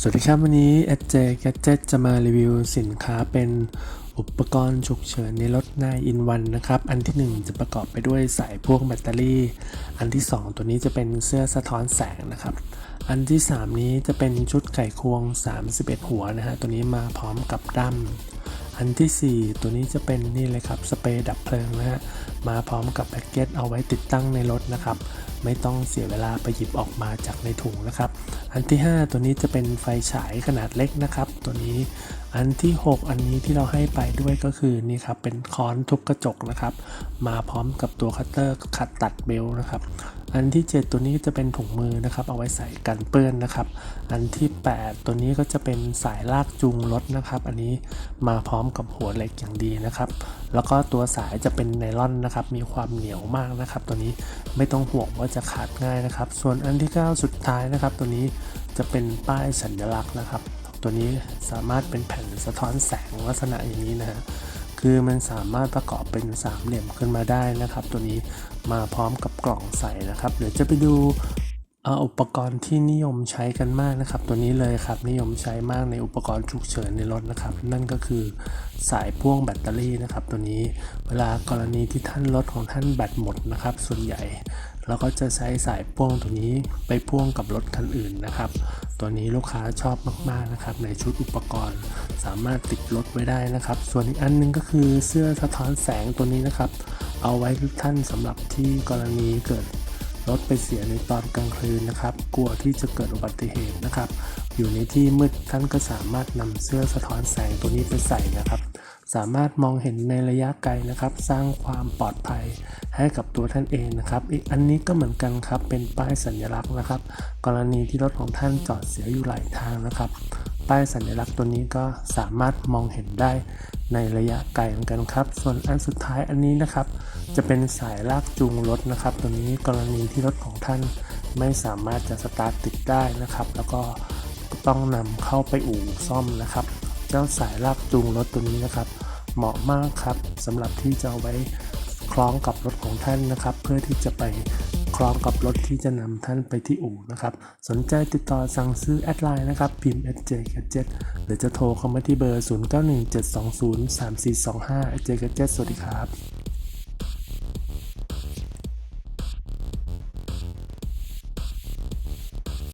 สวัสดีครับ วันนี้ SJ Gadget จะมารีวิวสินค้าเป็นอุปกรณ์ฉุกเฉินในรถนายอินวันนะครับ อันทีหนึ่1 จะประกอบไปด้วยสายพ่วงแบตเตอรี่ อันที่ 2 ตัวนี้จะเป็นเสื้อสะท้อนแสงนะครับ อันที่ 3 นี้จะเป็นชุดไก่ควง 31 หัวนะฮะตัวนี้มาพร้อมกับดั้มอันทีสี่4 ตัวนี้จะเป็นนี่เลยครับสเปรย์ดับเพลิงนะฮะมาพร้อมกับแพ็กเกจเอาไว้ติดตั้งในรถนะครับ ไม่ต้องเสียเวลาไปหยิบออกมาจากในถุงนะครับ อันที่ 5 ตัวนี้จะเป็นไฟฉายขนาดเล็กนะครับ ตัวนี้อันที่ 6 อันนี้ที่เราให้ไปด้วยก็คือนี่ครับเป็นค้อนทุบกระจกนะครับ มาพร้อมกับตัวคัตเตอร์ขัดตัดเบลต์นะครับ อันที่ 7 ตัวนี้จะเป็นถุงมือนะครับ เอาไว้ใส่กันเปื้อนนะครับ อันที่ 8 ตัวนี้ก็จะเป็นสายลากจูงรถนะครับ อันนี้มาพร้อมกับหัวเหล็กอย่างดีนะครับ แล้วก็ตัวสายจะเป็นไนล่อนนะครับ มีความเหนียวมากนะครับ ตัวนี้ไม่ต้องห่วงว่าจะขาดง่ายนะครับ ส่วนอันที่ 9 สุดท้ายนะครับ ตัวนี้จะเป็นป้ายสัญลักษณ์นะครับ ตัวนี้สามารถเป็นแผ่นสะท้อนแสงลักษณะอย่างนี้นะฮะคือมันสามารถประกอบเป็นสามเหลี่ยมขึ้นมาได้นะครับ ตัวนี้มาพร้อมกับกล่องใส่นะครับ เดี๋ยวจะไปดู อ,อุปกรณ์ที่นิยมใช้กันมากนะครับ ตัวนี้เลยครับนิยมใช้มากในอุปกรณ์ฉุกเฉินในรถนะครับ นั่นก็คือสายพ่วงแบตเตอรี่นะครับ ตัวนี้เวลากรณีที่ท่านรถของท่านแบตหมดนะครับ ส่วนใหญ่เราก็จะใช้สายพ่วงตัวนี้ไปพ่วงกับรถคันอื่นนะครับ ตัวนี้ลูกค้าชอบมากๆนะครับ ในชุดอุปกรณ์สามารถติดรถไว้ได้นะครับ ส่วนอีกอันหนึงก็คือเสื้อสะท้อนแสงตัวนี้นะครับ เอาไว้ทุกท่านสำหรับที่กรณีเกิด รถไปเสียในตอนกลางคืนนะครับ กลัวที่จะเกิดอุบัติเหตุนะครับ อยู่ในที่มืดท่านก็สามารถนำเสื้อสะท้อนแสงตัวนี้ไปใส่นะครับ สามารถมองเห็นในระยะไกลนะครับ สร้างความปลอดภัยให้กับตัวท่านเองนะครับ อีกอันนี้ก็เหมือนกันครับ เป็นป้ายสัญลักษณ์นะครับ กรณีที่รถของท่านจอดเสียอยู่หลายทางนะครับ ป้ายสัญลักษณ์ตัวนี้ก็สามารถมองเห็นได้ในระยะไกลเหมือนกันครับ ส่วนอันสุดท้ายอันนี้นะครับ จะเป็นสายลากจูงรถนะครับ ตัวนี้กรณีที่รถของท่านไม่สามารถจะสตาร์ทติดได้นะครับ แล้วก็ต้องนำเข้าไปอู่ซ่อมนะครับ เจ้าสายลากจูงรถตัวนี้นะครับ เหมาะมากครับสำหรับที่จะเอาไว้คล้องกับรถของท่านนะครับ เพื่อที่จะไป คล้องกับรถที่จะนำท่านไปที่อู่นะครับ สนใจติดต่อสั่งซื้อแอดไลน์นะครับ พิมพ์ SJ Gadget หรือจะโทรเข้ามาที่เบอร์ 0917203425 SJ Gadget สวัสดีครับ